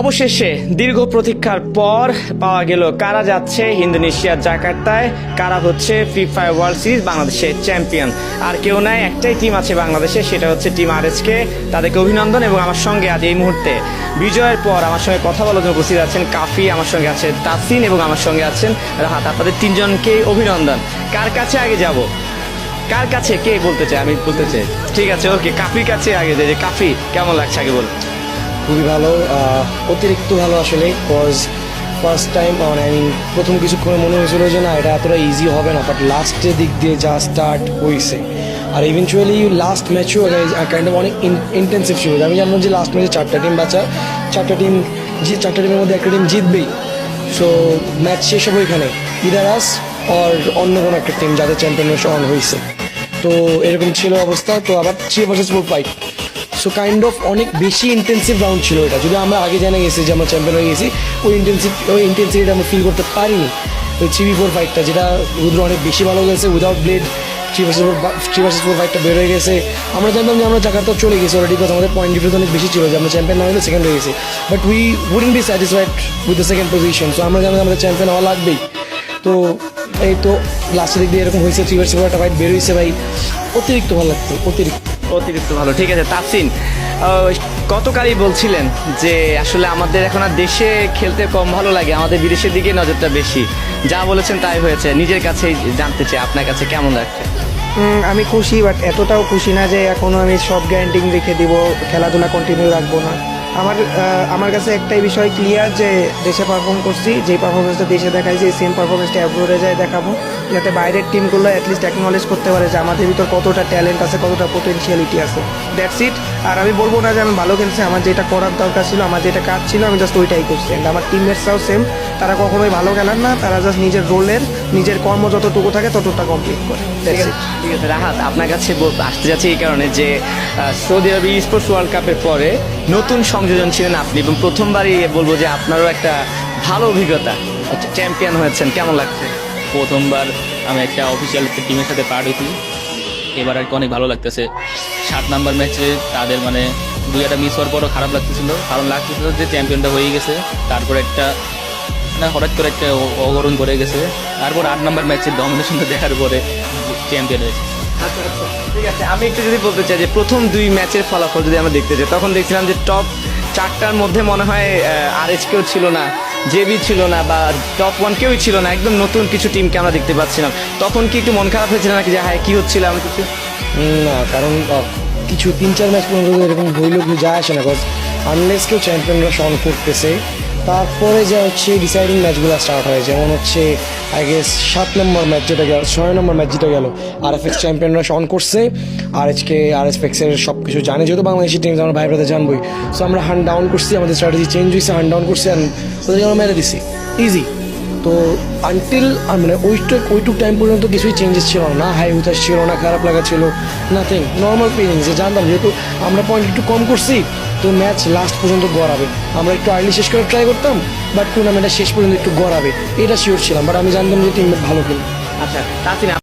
অবশেষে দীর্ঘ প্রতীক্ষার পর পাওয়া গেল কারা যাচ্ছে ইন্দোনেশিয়ার জাকার্তায়। কারা হচ্ছে ফিফা ওয়ার্ল্ড সিরিজ বাংলাদেশের চ্যাম্পিয়ন। আর কেউ নাই, একটাই টিম আছে বাংলাদেশে, সেটা হচ্ছে টিম আরএসকে। তাদেরকে অভিনন্দন এবং আমার সঙ্গে আজ এই মুহূর্তে বিজয়ের পর আমার সঙ্গে কথা বলার জন্য উপস্থিত আছেন কাফি, আমার সঙ্গে আছে তাসিন এবং আমার সঙ্গে আছেন রাহাত। আপনাদের তিনজনকে অভিনন্দন। কার কাছে আগে যাব? কার কাছে? কে বলতে চায়? আমি বলতে চাই। ঠিক আছে, ওকে, কাফির কাছে আগে যাই। যে কাফি, কেমন লাগছে আগে বল খুবই ভালো অতিরিক্ত ভালো আসলে কজ ফার্স্ট টাইম মানে আমি প্রথম কিছুক্ষণ মনে হয়েছিল যে না, এটা এতটা ইজি হবে না বাট লাস্টের দিক দিয়ে যা স্টার্ট হয়েছে। আর ইভেনচুয়ালি লাস্ট ম্যাচও কাইন্ড অফ অনেক ইন্টেন্সিভ ছিল। আমি জানলাম যে লাস্ট ম্যাচে চারটা টিম বাচ্চা চারটা টিম যে চারটা টিমের মধ্যে একটা টিম জিতবেই। সো ম্যাচ শেষ হবে এখানে ইদার আস অন্য কোনো একটা টিম যাদের চ্যাম্পিয়নশিপ অন হয়েছে। তো, এরকম ছিল অবস্থা। তো আবার three versus four five so kind of অনেক বেশি ইন্টেন্সিভ রাউন্ড ছিল এটা। যদি আমরা আগে জেনে গেছি যে আমরা চ্যাম্পিয়ন হয়ে গেছি, ওই ইন্টেন্সিভ ওই ইন্টেন্সিটিটা আমরা ফিল করতে পারিনি। ওই থ্রি ফোর ফাইভটা যেটা রুদ্র অনেক বেশি ভালো গেছে without blade three versus four three versus four ফাইভটা বের হয়ে গেছে। আমরা জানতাম যে আমরা জায়গাটা চলে গেছি অলরেডি বিকজ আমাদের পয়েন্ট ডিফারেন্স অনেক বেশি ছিল যে আমরা চ্যাম্পিয়ন না হলে সেকেন্ড হয়ে গেছি। But we wouldn't be satisfied with the second position so আমরা জানতাম আমাদের চ্যাম্পিয়ন হওয়া লাগবেই। তো, এই তো লাস্টের দিক দিয়ে এরকম হয়েছে থ্রি ভার্সেস ফোর একটা ফাইট বের হয়েছে ভাই। অতিরিক্ত ভালো লাগতো, অতিরিক্ত। অতিরিক্ত ভালো। ঠিক আছে তাসিন গতকালই বলছিলেন যে আসলে আমাদের এখন আর দেশে খেলতে কম ভালো লাগে, আমাদের বিদেশের দিকে নজরটা বেশি। যা বলেছেন তাই হয়েছে, নিজের কাছেই জানতে চাই, আপনার কাছে কেমন লাগছে? আমি খুশি বাট এতটাও খুশি না যে এখনও আমি সব গ্যারান্টিং রেখে দিব, খেলাধুলা কন্টিনিউ রাখব না। আমার আমার কাছে একটাই বিষয় ক্লিয়ার যে দেশে পারফর্ম করছি যে পারফরমেন্সটা দেশে দেখাইছি সেম পারফরমেন্সটা অ্যাব্রোডে যায় দেখাবো, যাতে বাইরের টিমগুলো অ্যাটলিস্ট অ্যাকনোলেজ করতে পারে যে আমাদের ভিতর কতটা ট্যালেন্ট আছে, কতটা পোটেনশিয়ালিটি আছে। দ্যাটস ইট আর আমি বলব না যে আমি ভালো খেলছি, আমার যেটা করার দরকার ছিল, আমার যেটা কাজ ছিল, আমি জাস্ট ওইটাই করছি। অ্যান্ড আমার টিমমেটসরাও সেম তারা কখনোই ভালো খেলার না তারা জাস্ট নিজের রোলের নিজের কর্ম যতটুকু থাকে ততটা কমপ্লিট করে। ঠিক আছে ঠিক আছে রাহাত আপনার কাছে আসতে যাচ্ছে এই কারণে যে সৌদি আরবে স্পোর্টস ওয়ার্ল্ড কাপের পরে নতুন সংযোজন ছিলেন আপনি এবং প্রথমবারই বলব যে আপনারও একটা ভালো অভিজ্ঞতা চ্যাম্পিয়ন হয়েছেন। কেমন লাগছে? প্রথমবার আমি একটা অফিসিয়াল টিমের সাথে পার্ট হইছি এবার আর কি অনেক ভালো লাগতেছে। সাত নাম্বার ম্যাচে তাদের মানে দুই একটা মিস হওয়ার পরও খারাপ লাগতেছিল। কারণ লাগতেছিল যে চ্যাম্পিয়নটা হয়ে গেছে। তারপর একটা না হঠাৎ করে একটা অ- অঘটন করে গেছে। তারপর আট নম্বর ম্যাচে ডমিনেশনটা দেখার পরে চ্যাম্পিয়ন হয়েছে। ঠিক আছে আমি একটু যদি বলতে চাই যে প্রথম দুই ম্যাচের ফলাফল যদি আমরা দেখতে চাই তখন দেখছিলাম যে টপ চারটার মধ্যে মনে হয় আর এস কেউ ছিল না জেবি ছিল না বা টপ ওয়ান কেউই ছিল না একদম নতুন কিছু টিমকে আমরা দেখতে পাচ্ছিলাম। তখন কি একটু মন খারাপ হয়েছিল নাকি যে হ্যাঁ কী হচ্ছিল আমি কিছু? না কারণ কিছু তিন চার ম্যাচ পর্যন্ত এরকম হইলেও যায় আসে না আনলেস কেউ চ্যাম্পিয়নরা শন করতেছে তারপরে যা হচ্ছে ডিসাইডিং ম্যাচগুলো স্টার্ট হয়, যেমন হচ্ছে আই গেস সাত নম্বর ম্যাচ যেটা গেল, ছয় নম্বর ম্যাচ যেটা গেল আর এফ এক্স চ্যাম্পিয়নরা অন করছে। আর এজকে আর এস এক্সের সব কিছু জানে, যেহেতু বাংলাদেশি টিম আমরা ভাই ব্রাদার জানবই। সো আমরা হান ডাউন করছি, আমাদের স্ট্র্যাটেজি চেঞ্জ হয়েছে হান ডাউন করছি আর ওদেরকে আমরা মেরে দিছি। ইজি তো আনটিল মানে ওইটুক ওইটুক টাইম পর্যন্ত কিছুই চেঞ্জেস ছিল না। হাই উতাস ছিল না, খারাপ লাগা ছিল নাথিং নর্মাল ফিলিংস যে জানতাম যেহেতু আমরা পয়েন্ট একটু কম করছি, তো ম্যাচ লাস্ট পর্যন্ত গড়াবে। আমরা একটু আর্লি শেষ করে ট্রাই করতাম বাট টুর্নামেন্টটা শেষ পর্যন্ত একটু গড়াবে। এটা শিওর ছিলাম বাট আমি জানতাম যে টিম ভালো খেলি আচ্ছা